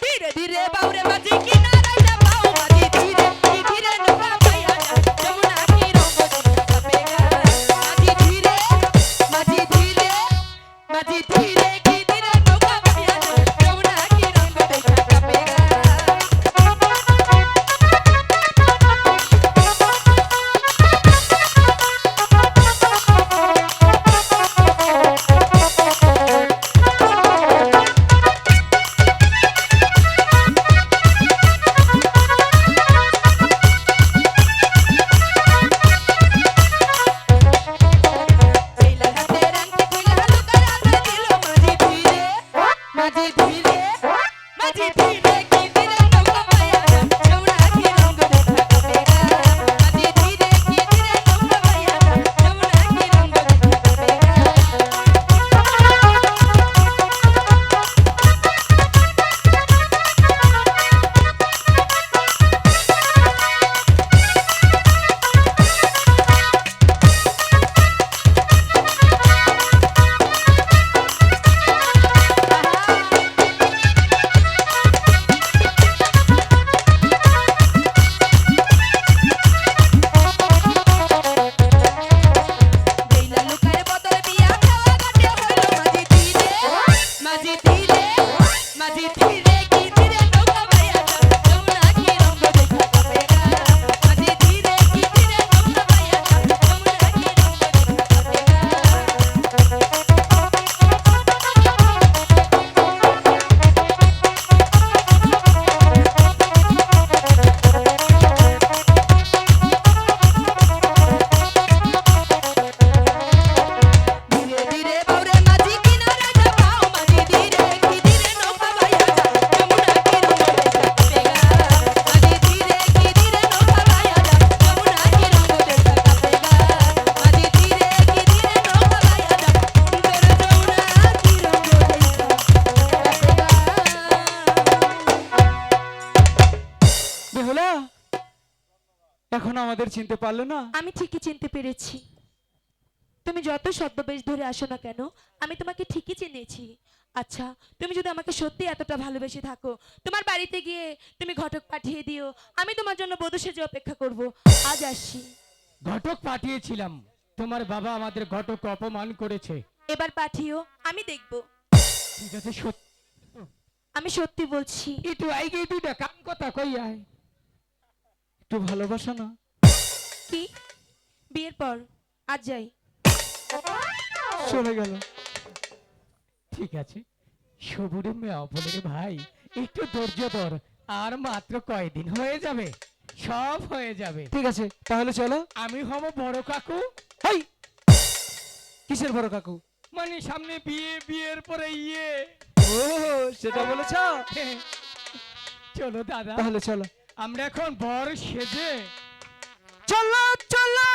ধীরে ধীরে বাউরে বাজি কিনারায় এখন আমাদের চিনতে পারল না? আমি ঠিকই চিনতে পেরেছি। তুমি যত ছদ্মবেশ ধরে আসো না কেন আমি তোমাকে ঠিকই চিনেছি। আচ্ছা তুমি যদি আমাকে সত্যি এতটা ভালোবেসে থাকো তোমার বাড়িতে গিয়ে তুমি ঘটক পাঠিয়ে দিও আমি তোমার জন্য বধূ সেজে অপেক্ষা করব। আজ আসি ঘটক পাঠিয়েছিলাম। তোমার বাবা আমাদের ঘটক অপমান করেছে। এবার পাঠিও আমি দেখব। ঠিক আছে সত্যি আমি সত্যি বলছি। একটু আইগে দুইটা কাম কথা কই আয় একটু ভালোবাসা না? কি? বিয়ের পর? আজ যাই। চলে গেল। ঠিক আছে। সবুরে মেয়ে অপনের ভাই একটু ধৈর্য ধর। আর মাত্র কয়দিন হয়ে যাবে? সব হয়ে যাবে। ঠিক আছে তাহলে চলো। আমি হব বড় কাকু। হাই! কিসের বড় কাকু? মানে সামনে বিয়ে বিয়ের পরে ইয়ে। ও সেটা বলেছ? চলো দাদা। তাহলে চলো। আমরা এখন বর সেজে। চলো চলো।